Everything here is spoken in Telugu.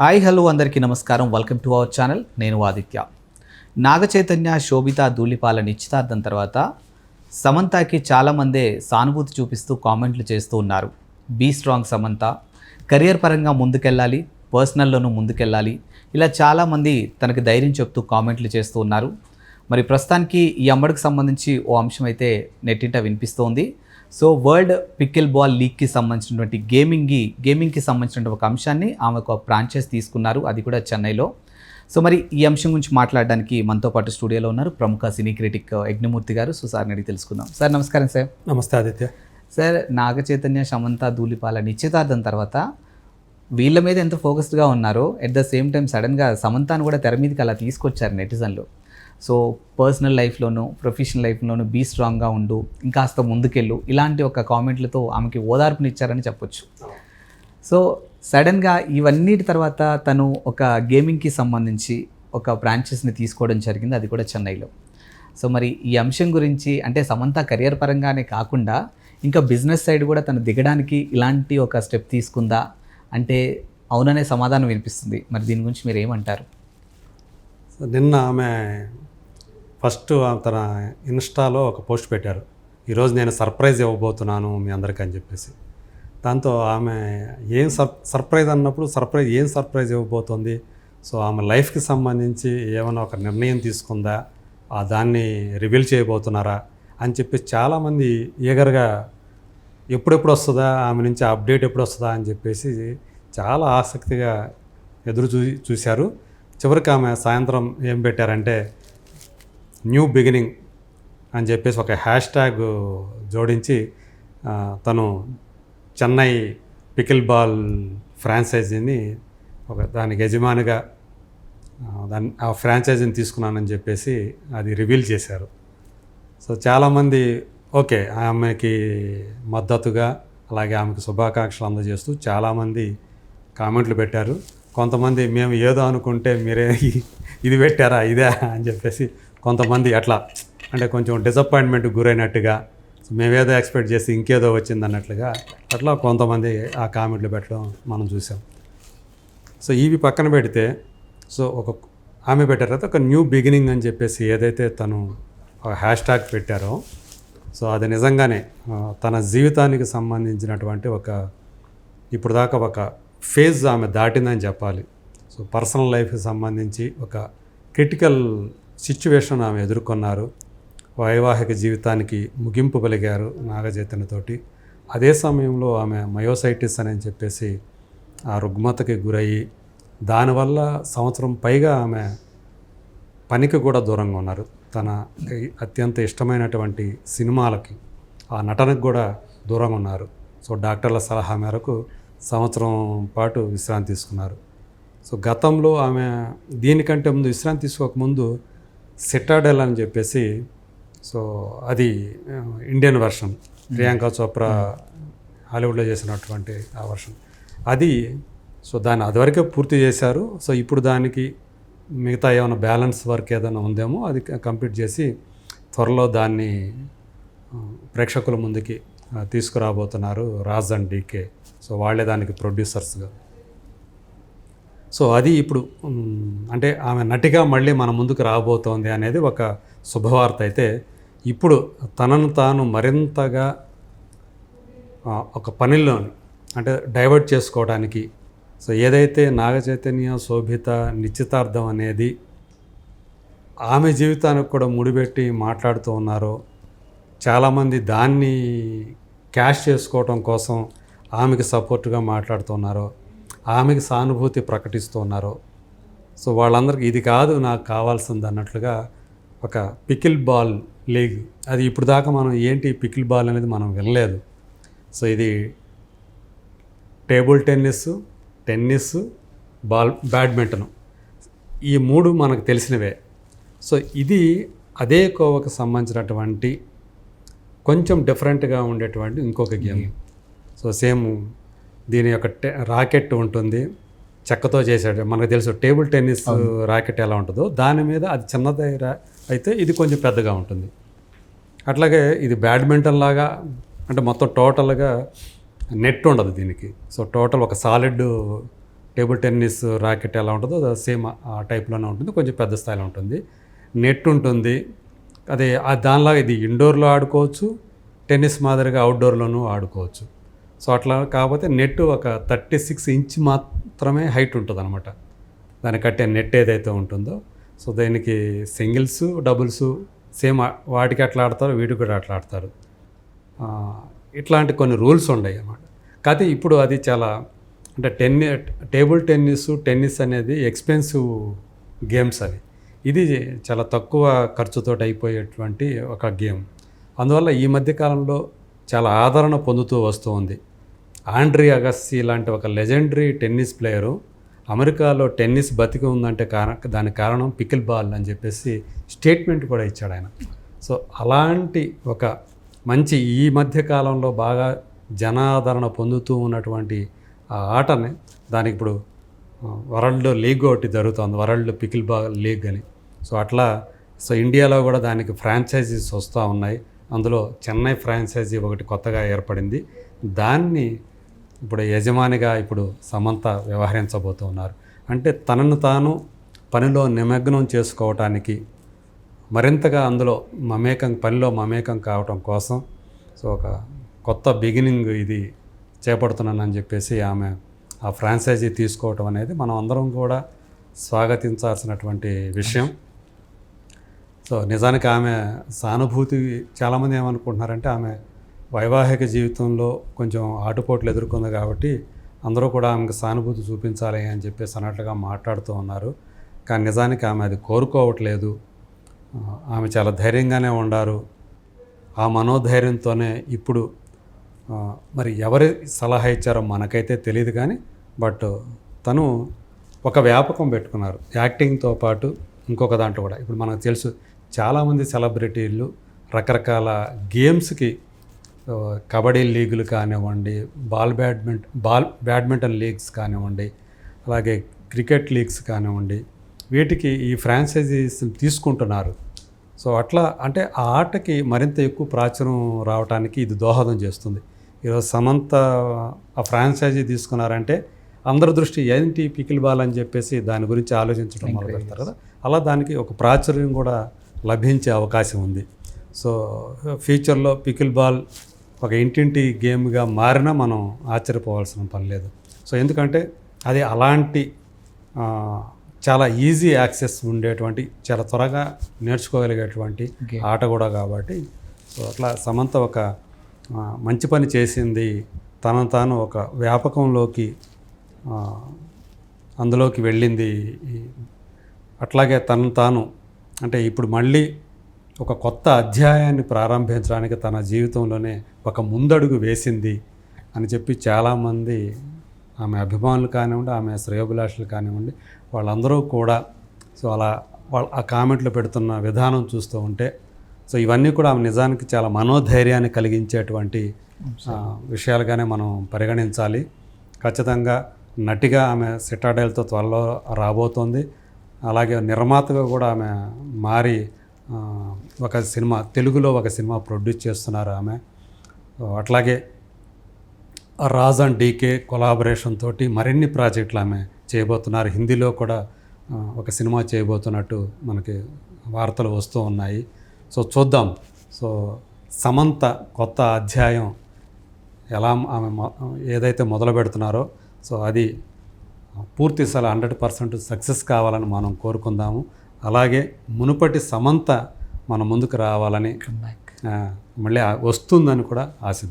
హాయ్ హలో అందరికీ నమస్కారం. Welcome to our channel. నేను ఆదిత్య. నాగ చైతన్య శోభిత ధూళిపాల నిశ్చితార్థం తర్వాత సమంతకి చాలామందే సానుభూతి చూపిస్తూ కామెంట్లు చేస్తూ ఉన్నారు. Be strong Samantha. కెరియర్ పరంగా ముందుకెళ్ళాలి పర్సనల్లోనూ ముందుకెళ్ళాలి. ఇలా చాలామంది తనకి ధైర్యం చెప్తూ కామెంట్లు చేస్తూ ఉన్నారు. మరి ప్రస్తుతానికి ఈ అమ్మడికి సంబంధించి ఓ అంశం అయితే నెట్టింట వినిపిస్తోంది. సో వరల్డ్ పికిల్ బాల్ లీగ్కి సంబంధించినటువంటి గేమింగ్కి గేమింగ్కి సంబంధించిన ఒక అంశాన్ని ఆమె ఒక ఫ్రాంచైజ్ తీసుకున్నారు. అది కూడా చెన్నైలో. సో మరి ఈ అంశం గురించి మాట్లాడడానికి మనతో పాటు స్టూడియోలో ఉన్నారు ప్రముఖ సినీ క్రిటిక్ యజ్ఞమూర్తి గారు. సో సార్ని అడిగి తెలుసుకుందాం. సార్ నమస్కారం సార్. నమస్తే ఆదిత్య. సార్ నాగ చైతన్య సమంత ధూళిపాల నిశ్చితార్థం తర్వాత వీళ్ళ మీద ఎంత ఫోకస్డ్గా ఉన్నారో ఎట్ ద సేమ్ టైం సడన్గా సమంతాను కూడా తెర మీదకి అలా తీసుకొచ్చారు నెటిజన్లు. సో పర్సనల్ లైఫ్లోనూ ప్రొఫెషనల్ లైఫ్లోనూ బీ స్ట్రాంగ్గా ఉండు ఇంకాస్త ముందుకెళ్ళు. ఇలాంటి ఒక కామెంట్లతో ఆమెకి ఓదార్పునిచ్చారని చెప్పొచ్చు. సో సడన్గా ఇవన్నిటి తర్వాత తను ఒక గేమింగ్కి సంబంధించి ఒక బ్రాంచెస్ని తీసుకోవడం జరిగింది. అది కూడా చెన్నైలో. సో మరి ఈ అంశం గురించి అంటే సమంత కెరియర్ పరంగానే కాకుండా ఇంకా బిజినెస్ సైడ్ కూడా తను దిగడానికి ఇలాంటి ఒక స్టెప్ తీసుకుందా? అంటే అవుననే సమాధానం వినిపిస్తుంది. మరి దీని గురించి మీరు ఏమంటారు నిన్న ఆమె ఫస్ట్ తన ఇన్స్టాలో ఒక పోస్ట్ పెట్టారు. ఈరోజు నేను సర్ప్రైజ్ ఇవ్వబోతున్నాను మీ అందరికీ అని చెప్పేసి. దాంతో ఆమె ఏం సర్ సర్ప్రైజ్ అన్నప్పుడు సర్ప్రైజ్ ఏం సర్ప్రైజ్ ఇవ్వబోతోంది? సో ఆమె లైఫ్కి సంబంధించి ఏమైనా ఒక నిర్ణయం తీసుకుందా? ఆ దాన్ని రివీల్ చేయబోతున్నారా? అని చెప్పి చాలామంది ఈగర్గా ఎప్పుడెప్పుడు వస్తుందా? ఆమె నుంచి అప్డేట్ ఎప్పుడు వస్తుందా? అని చెప్పేసి చాలా ఆసక్తిగా ఎదురు చూ చూశారు. చివరికి ఆమె సాయంత్రం ఏం పెట్టారంటే న్యూ బిగినింగ్ అని చెప్పేసి ఒక హ్యాష్ ట్యాగ్ జోడించి తను చెన్నై పికిల్ బాల్ ఫ్రాంచైజీని ఒక దానికి యజమానిగా దాన్ని ఆ ఫ్రాంచైజీని తీసుకున్నానని చెప్పేసి అది రివీల్ చేశారు. సో చాలామంది ఓకే ఆమెకి మద్దతుగా అలాగే ఆమెకు శుభాకాంక్షలు అందజేస్తూ చాలామంది కామెంట్లు పెట్టారు. కొంతమంది మేము ఏదో అనుకుంటే మీరే ఇది పెట్టారా ఇదే అని చెప్పేసి కొంతమంది అట్లా అంటే కొంచెం డిసప్పాయింట్మెంట్ గురైనట్టుగా మేమేదో ఎక్స్పెక్ట్ చేసి ఇంకేదో వచ్చింది అన్నట్లుగా అట్లా కొంతమంది ఆ కామెంట్లు పెట్టడం మనం చూసాం. సో ఇవి పక్కన పెడితే సో ఒక ఆమె పెట్టారు తర్వాత ఒక న్యూ బిగినింగ్ అని చెప్పేసి ఏదైతే తను హ్యాష్ ట్యాగ్ పెట్టారో సో అది నిజంగానే తన జీవితానికి సంబంధించినటువంటి ఒక ఇప్పుడు దాకా ఒక ఫేజ్ ఆమె దాటిందని చెప్పాలి. సో పర్సనల్ లైఫ్కి సంబంధించి ఒక క్రిటికల్ సిచ్యువేషన్ ఆమె ఎదుర్కొన్నారు. వైవాహిక జీవితానికి ముగింపు పలిగారు నాగచైతన్యతోటి. అదే సమయంలో ఆమె మయోసైటిస్ అని చెప్పేసి ఆ రుగ్మతకి గురయ్యి దానివల్ల సంవత్సరం పైగా ఆమె పనికి కూడా దూరంగా ఉన్నారు. తన అత్యంత ఇష్టమైనటువంటి సినిమాలకి ఆ నటనకు కూడా దూరంగా ఉన్నారు. సో డాక్టర్ల సలహా మేరకు సంవత్సరం పాటు విశ్రాంతి తీసుకున్నారు. సో గతంలో ఆమె దీనికంటే ముందు విశ్రాంతి తీసుకోకముందు సిటాడెల్ అని చెప్పేసి సో అది ఇండియన్ వర్షన్. ప్రియాంక చోప్రా హాలీవుడ్లో చేసినటువంటి ఆ వర్షన్. అది సో దాన్ని అదివరకే పూర్తి చేశారు. సో ఇప్పుడు దానికి మిగతా ఏమైనా బ్యాలెన్స్ వర్క్ ఏదైనా ఉందేమో అది కంప్లీట్ చేసి త్వరలో దాన్ని ప్రేక్షకుల ముందుకి తీసుకురాబోతున్నారు రాజ్ అండ్ డీకే. సో వాళ్ళే దానికి ప్రొడ్యూసర్స్గా. సో అది ఇప్పుడు అంటే ఆమె నటిగా మళ్ళీ మన ముందుకు రాబోతోంది అనేది ఒక శుభవార్త అయితే ఇప్పుడు తనను తాను మరింతగా ఒక పనిలోని అంటే డైవర్ట్ చేసుకోవడానికి సో ఏదైతే నాగ చైతన్య శోభిత నిశ్చితార్థం అనేది ఆమె జీవితానికి కూడా ముడిపెట్టి మాట్లాడుతూ ఉన్నారో చాలామంది దాన్ని క్యాష్ చేసుకోవటం కోసం ఆమెకి సపోర్ట్గా మాట్లాడుతున్నారో ఆమెకి సానుభూతి ప్రకటిస్తున్నారో సో వాళ్ళందరికీ ఇది కాదు నాకు కావాల్సింది అన్నట్లుగా ఒక పికిల్ బాల్ లీగ్. అది ఇప్పుడు దాకా మనం ఏంటి పికిల్ బాల్ అనేది మనం వినలేదు. సో ఇది table tennis tennis ball badminton. ఈ మూడు మనకు తెలిసినవే. సో ఇది అదే కోవకు సంబంధించినటువంటి కొంచెం డిఫరెంట్గా ఉండేటువంటి ఇంకొక గేమ్. సో సేమ్ దీని యొక్క టె- రాకెట్ ఉంటుంది. చెక్కతో చేసాడు మనకు తెలుసు టేబుల్ టెన్నిస్ రాకెట్ ఎలా ఉంటుందో. దాని మీద అది చిన్నది రా- అయితే ఇది కొంచెం పెద్దగా ఉంటుంది. అట్లాగే ఇది బ్యాడ్మింటన్ లాగా అంటే మొత్తం టోటల్గా నెట్ ఉండదు దీనికి. సో టోటల్ ఒక సాలిడ్ టేబుల్ టెన్నిస్ ర్యాకెట్ ఎలా ఉంటుందో సేమ్ ఆ టైప్లోనే ఉంటుంది. కొంచెం పెద్ద స్థాయిలో ఉంటుంది. నెట్ ఉంటుంది. అదే దానిలాగా ఇది ఇండోర్లో ఆడుకోవచ్చు. టెన్నిస్ మాదిరిగా అవుట్డోర్లోనూ ఆడుకోవచ్చు. సో అట్లా కాకపోతే నెట్ ఒక థర్టీ సిక్స్ ఇంచ్ మాత్రమే హైట్ ఉంటుంది అనమాట దాన్ని కట్టే నెట్ ఏదైతే ఉంటుందో సో దీనికి సింగిల్స్ డబుల్స్ సేమ్ వాటికి అట్లా ఆడతారు వీటికి కూడా అట్లా ఆడతారు. ఇట్లాంటి కొన్ని రూల్స్ ఉన్నాయి అన్నమాట. కాకపోతే ఇప్పుడు అది చాలా అంటే టెన్ని టేబుల్ టెన్నిస్ టెన్నిస్ అనేది ఎక్స్పెన్సివ్ గేమ్స్ అవి. ఇది చాలా తక్కువ ఖర్చుతో అయిపోయేటువంటి ఒక గేమ్. అందువల్ల ఈ మధ్య కాలంలో చాలా ఆదరణ పొందుతూ వస్తూ ఉంది. ఆండ్రీ అగస్సీ లాంటి ఒక లెజెండరీ టెన్నిస్ ప్లేయరు. అమెరికాలో టెన్నిస్ బతికి ఉందంటే కారణ దానికి కారణం పికిల్ బాల్ అని చెప్పేసి స్టేట్మెంట్ కూడా ఇచ్చాడు ఆయన. సో అలాంటి ఒక మంచి ఈ మధ్య కాలంలో బాగా జనాదరణ పొందుతూ ఉన్నటువంటి ఆ ఆటని దానికి ఇప్పుడు వరల్డ్ లీగ్ ఒకటి జరుగుతుంది వరల్డ్ పికిల్ బాల్ లీగ్ అని. సో అట్లా సో ఇండియాలో కూడా దానికి ఫ్రాంచైజీస్ వస్తూ ఉన్నాయి. అందులో చెన్నై ఫ్రాంచైజీ ఒకటి కొత్తగా ఏర్పడింది. దాన్ని ఇప్పుడు యజమానిగా ఇప్పుడు సమంత వ్యవహరించబోతూ ఉన్నారు. అంటే తనను తాను పనిలో నిమగ్నం చేసుకోవటానికి మరింతగా అందులో మమేకం పనిలో మమేకం కావటం కోసం సో ఒక కొత్త బిగినింగ్ ఇది చేపడుతున్నానని చెప్పేసి ఆమె ఆ ఫ్రాంచైజీ తీసుకోవటం అనేది మనం అందరం కూడా స్వాగతించాల్సినటువంటి విషయం. సో నిజానికి ఆమె సానుభూతి చాలామంది ఏమనుకుంటున్నారంటే ఆమె వైవాహిక జీవితంలో కొంచెం ఆటుపోట్లు ఎదుర్కొంది కాబట్టి అందరూ కూడా ఆమెకు సానుభూతి చూపించాలి అని చెప్పేసి అన్నట్లుగా మాట్లాడుతూ ఉన్నారు. కానీ నిజానికి ఆమె అది కోరుకోవట్లేదు. ఆమె చాలా ధైర్యంగానే ఉండారు. ఆ మనోధైర్యంతోనే ఇప్పుడు మరి ఎవరి సలహా ఇచ్చారో మనకైతే తెలియదు కానీ బట్ తను ఒక వ్యాపకం పెట్టుకున్నారు. యాక్టింగ్తో పాటు ఇంకొక దాంట్లో కూడా. ఇప్పుడు మనకు తెలుసు చాలామంది సెలబ్రిటీలు రకరకాల గేమ్స్కి కబడ్డీ లీగులు కానివ్వండి ball badminton ball badminton leagues కానివ్వండి అలాగే క్రికెట్ లీగ్స్ కానివ్వండి వీటికి ఈ ఫ్రాంచైజీస్ తీసుకుంటున్నారు. సో అట్లా అంటే ఆ ఆటకి మరింత ఎక్కువ ప్రాచుర్యం రావడానికి ఇది దోహదం చేస్తుంది. ఈరోజు సమంత ఆ ఫ్రాంచైజీ తీసుకున్నారంటే అందరి దృష్టి ఏంటి పికిల్ బాల్ అని చెప్పేసి దాని గురించి ఆలోచించడం మొదలు పెడతారు కదా. అలా దానికి ఒక ప్రాచుర్యం కూడా లభించే అవకాశం ఉంది. సో ఫ్యూచర్లో పికిల్ బాల్ ఒక ఇంటింటి గేమ్గా మారినా మనం ఆశ్చర్యపోవాల్సిన పని లేదు సో ఎందుకంటే అది అలాంటి చాలా ఈజీ యాక్సెస్ ఉండేటువంటి చాలా త్వరగా నేర్చుకోగలిగేటువంటి. ఆట కూడా కాబట్టి సో అట్లా సమంత ఒక మంచి పని చేసింది తనను తాను ఒక వ్యాపకంలోకి అందులోకి వెళ్ళింది అట్లాగే తనను తాను అంటే ఇప్పుడు మళ్ళీ ఒక కొత్త అధ్యాయాన్ని ప్రారంభించడానికి తన జీవితంలోనే ఒక ముందడుగు వేసింది అని చెప్పి చాలామంది ఆమె అభిమానులు కానివ్వండి ఆమె శ్రేయోభిలాషులు కానివ్వండి వాళ్ళందరూ కూడా సో అలా వాళ్ళ ఆ కామెంట్లు పెడుతున్న విధానం చూస్తూ ఉంటే సో ఇవన్నీ కూడా ఆమె నిజానికి చాలా మనోధైర్యాన్ని కలిగించేటువంటి విషయాలుగానే మనం పరిగణించాలి. ఖచ్చితంగా నటిగా ఆమె సిటాడైల్తో త్వరలో రాబోతోంది. అలాగే నిర్మాతగా కూడా ఆమె మారి ఒక సినిమా తెలుగులో ఒక సినిమా ప్రొడ్యూస్ చేస్తున్నారు ఆమె. అట్లాగే రాజ్ అండ్ డీకే కొలాబరేషన్ తోటి మరిన్ని ప్రాజెక్టులు ఆమె చేయబోతున్నారు. హిందీలో కూడా ఒక సినిమా చేయబోతున్నట్టు మనకి వార్తలు వస్తూ ఉన్నాయి. సో చూద్దాం. సో సమంత కొత్త అధ్యాయం ఎలా ఆమె ఏదైతే మొదలు పెడుతున్నారో సో అది పూర్తి సల హండ్రెడ్ పర్సెంట్ సక్సెస్ కావాలని మనం కోరుకుందాము. అలాగే మునుపటి సమంత మన ముందుకు రావాలని మళ్ళీ వస్తుందని కూడా ఆశిద్దాం.